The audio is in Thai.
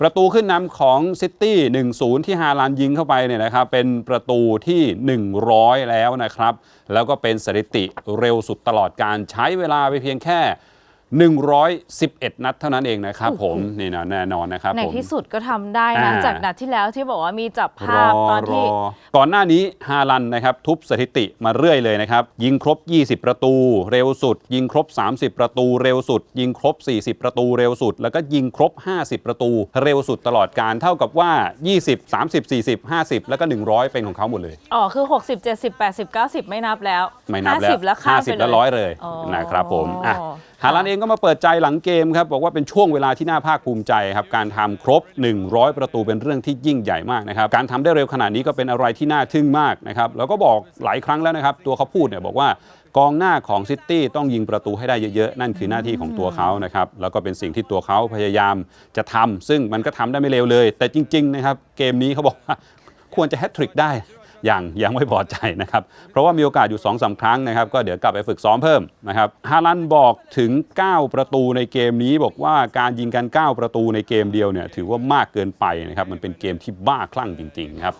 ประตูขึ้นนำของซิตี้1-0 ที่ฮาลานยิงเข้าไปเนี่ยนะครับเป็นประตูที่ 100 แล้วนะครับ แล้วก็เป็นสถิติเร็วสุดตลอดการใช้เวลาไปเพียงแค่ 111 นัดเท่านั้นเองนะครับผมนี่นะแน่นอนนะครับในผม ที่สุดก็ทำได้นะ อ่า จากนัดที่แล้วที่บอกว่ามีจับรภาพอตอนรที่อก่อนหน้านี้ฮาลันนะครับทุบสถิติมาเรื่อยเลยนะครับ ยิงครบ 20 ประตู เร็วสุด ยิงครบ 30 ประตูเร็วสุด ยิงครบ 40 ประตูเร็วสุด แล้วก็ยิงครบ 50 ประตู เร็วสุดตลอดการเท่ากับว่า 20 30 40 50 แล้วก็ 100 เป็นของเขาหมดเลย อ๋อ คือ 60 70 80 90 ไม่นับแล้วไม่นับแล้ว 50 แล้วข้ามไป50แล้วร้อยเลยอ๋อนะครับผมอะค่ะ ฮาลันเองก็มาเปิดใจหลังเกมครับบอกว่าเป็นช่วงเวลาที่น่าภาคภูมิใจครับการทำครบ 100 ประตูเป็นเรื่องที่ยิ่งใหญ่มากนะครับการทำได้เร็วขนาดนี้ก็เป็นอะไรที่น่าทึ่งมากนะครับแล้วก็บอกหลายครั้งแล้วนะครับตัวเขาพูดเนี่ยบอกว่ากองหน้าของซิตี้ต้องยิงประตูให้ได้เยอะๆ นั่นคือหน้าที่ของตัวเขานะครับแล้วก็เป็นสิ่งที่ตัวเขาพยายามจะทำซึ่งมันก็ทำได้ไม่เร็วเลย แต่จริงๆนะครับเกมนี้เขาบอกว่าควรจะแฮตทริกได้ ยังยังไม่พอใจนะครับ เพราะว่ามีโอกาสอยู่2อสาครั้งนะครับ ก็เดี๋ยวกลับไปฝึกซ้อมเพิ่มนะครับฮาลันบอกถึง 9 ประตูในเกมนี้บอกว่าการยิงกัน 9 ประตูในเกมเดียวเนี่ยถือว่ามากเกินไปนะครับมันเป็นเกมที่บ้าคลั่งจริง ๆ ครับ